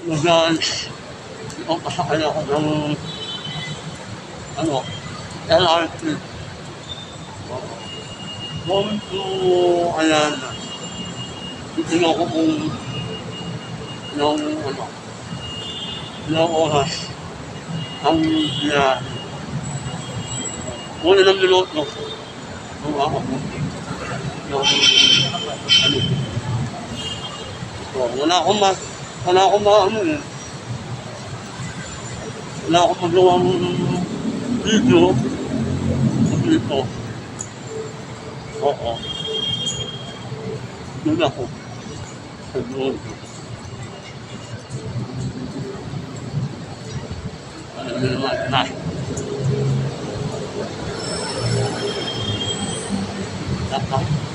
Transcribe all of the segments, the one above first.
Magaan, ang pasakay ako ng, ano, LRT. Going to, ayan, titignan ko kung, yung, ano, ilang oras, ang biyahe. Kung ilang minuto, kung ako, yung, ano, So, wala akong ma... Wala akong ma... Ano eh. Wala akong magawang video. Dito. Oo. Doon ako. Sa doon. Ano na naman, na. Tapos, Hindi.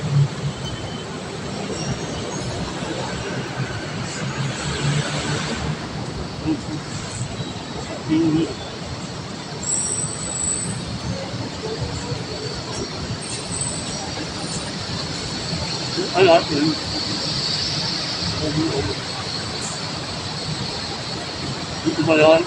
Ở đó thì Chúng rồi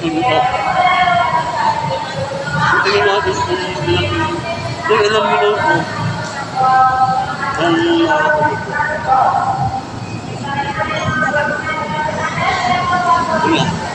Thank you. Dito. Tingnan natin kung ilang kung ilang minuto ang Ayan.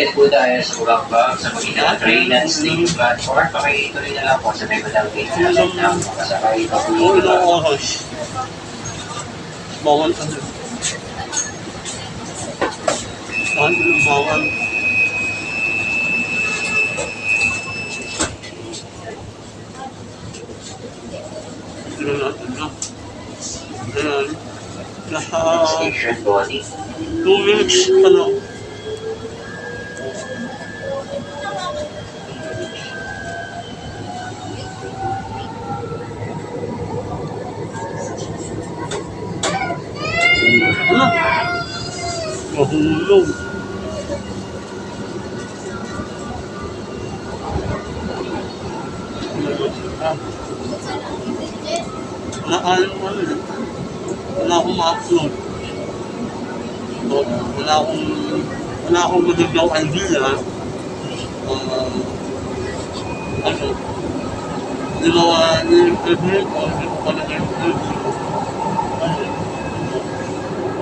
Ingat po tayo sa Bulacan sa Maginang Train and Stage Platform. Pakituloy na lang po sa may badang gate na ng makasakay pa po yung ilang oras. Bawal ano. Saan yung bawal? Tignan natin na. Ayan. Nasa station body. two lang. Ano? của Hùng Lung na ano ano wala akong ma-upload wala akong wala akong đi idea uh, đi ginawa đi Frederick o ginawa ni Frederick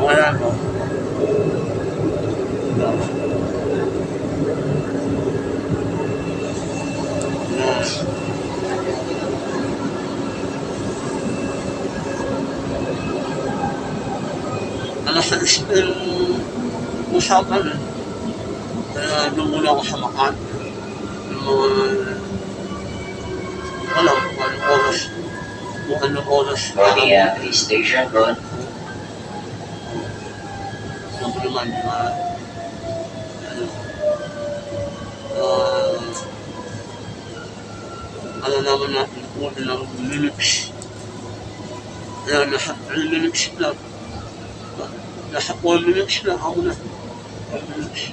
wala na نحرش بالمسابقة نمونا وحمقان Hello, one August. One August. Media, please station one. Number one, uh, ano naman natin kung ano lang Linux. Ano na, Linux lang. ولا نحن أو نحن ولا نحن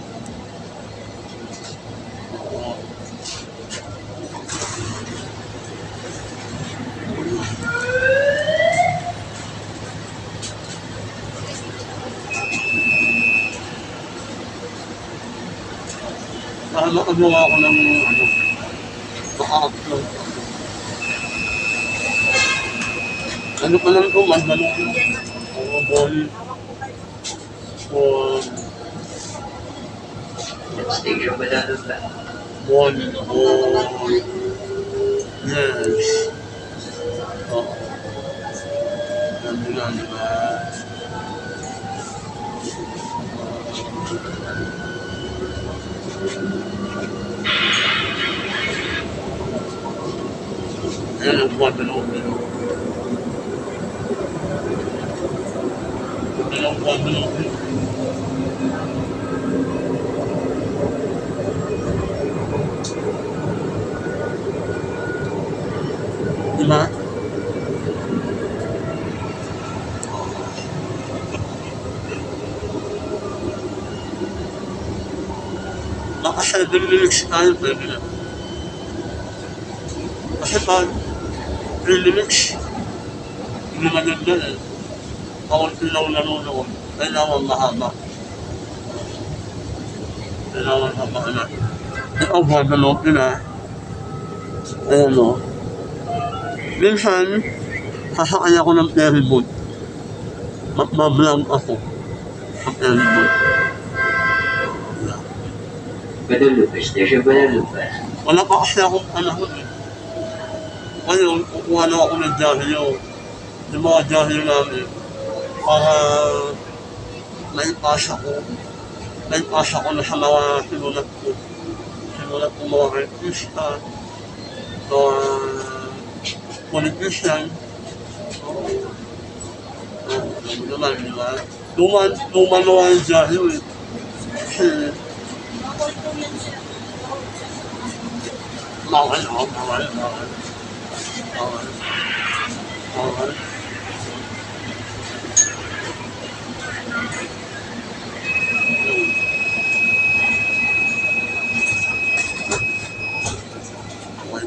لقد وراءنا من يعلم فحرق له أنا قلمت من بلغنا الله ضالين one. Let's figure what that is that. One whole nerves. Oh. I'm. And I'm wiping off the And I'm wiping off Diba? Baka 7 minutes tayo, pwede na. Kasi pag 3 minutes, hindi maganda eh. Kaunti lang nanonood. Kailangan mahaba. Kailangan mahaba na. Ba, dalawang na. Ayan o. Minsan, sasakay ako ng ferry boat. Magbablog ako sa ferry boat. Guadalupe Station, Guadalupe. Wala pa kasi akong panahon eh. Ngayon, kukuha na ako ng dahilyo. Yung mga dahilyo namin. Para may pasa ko. May pasa ko na sa mga sinulat ko. Sinulat ko mga artista. Mga politician. Naman, di ba? Luma, luma na nga yung dahilyo eh. Kasi, bawal ako, bawal, bawal. Bawal. Bawal.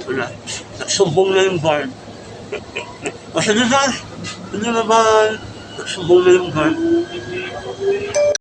Na. Nagsumbong na yung guard. Kasi di ba, hindi naman, nagsumbong na yung guard.